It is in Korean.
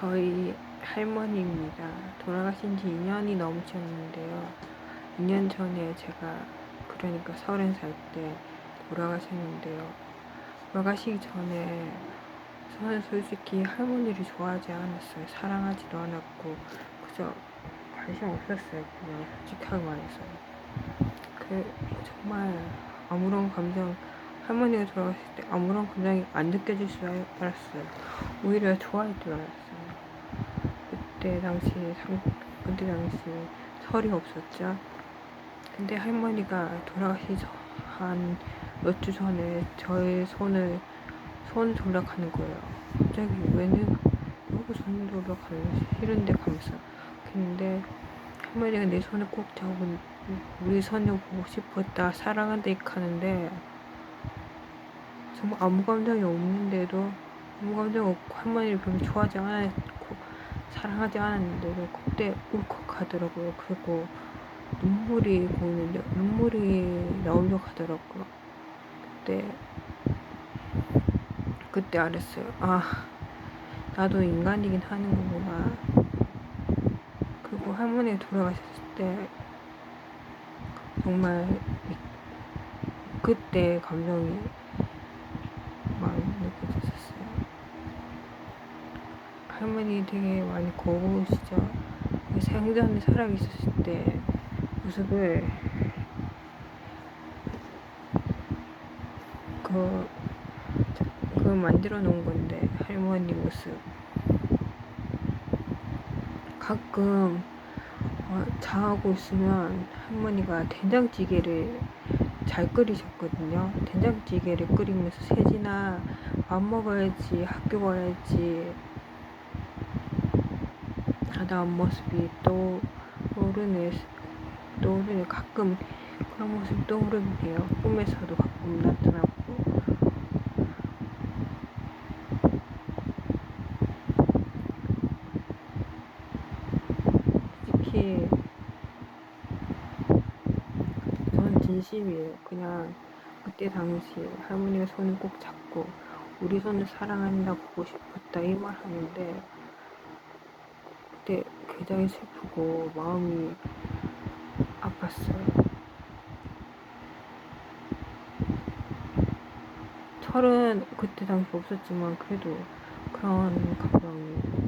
저희 할머니입니다. 돌아가신 지 2년이 넘으셨는데요. 2년 전에 제가 그러니까 30살 때 돌아가셨는데요. 돌아가시기 전에 저는 솔직히 할머니를 좋아하지 않았어요. 사랑하지도 않았고 그저 관심 없었어요. 그냥 솔직하게 말해서. 그 정말 아무런 감정 할머니가 돌아가실 때 아무런 감정이 안 느껴질 줄 알- 알았어요. 오히려 좋아할 줄 알았어요. 그때 당시 상 그때 당시 설이 없었죠. 근데 할머니가 돌아가시기 한몇 주 전에 저의 손을 손 조작하는 거예요. 갑자기 왜는 너무 손 조작하는 싫은데 가면서 근데 할머니가 내 손을 꼭 잡은 우리 손을 보고 싶었다 사랑한다 하는데 정말 아무 감정이 없는데도 아무 감정 없고 할머니를 별로 좋아하지 않았고 사랑하지 않았는데도 그때 울컥하더라고요. 그리고 눈물이 고이는데 눈물이 나오려 하더라고요. 그때 그때 알았어요. 아 나도 인간이긴 하는 거구나. 그리고 할머니가 돌아가셨을 때 정말 이- 그때 감정이 느껴졌었어요. 할머니 되게 많이 고우시죠. 그 생전에 살아계셨을 때 모습을 그, 그 만들어 놓은 건데 할머니 모습 가끔 어, 자고 있으면 할머니가 된장찌개를 잘 끓이셨거든요. 된장찌개를 끓이면서 세진아 밥 먹어야지 학교 가야지 하던 모습이 또 떠오르네 떠오르네 가끔 그런 모습이 떠오르긴 해요. 꿈에서도 가끔 나타나고 솔직히 저는 진심이에요. 그냥 그때 당시 할머니가 손을 꼭 잡고 우리 손을 사랑한다 보고 싶었다 이 말 하는데 그때 굉장히 슬프고 마음이 아팠어요. 철은 그때 당시 없었지만 그래도 그런 감정이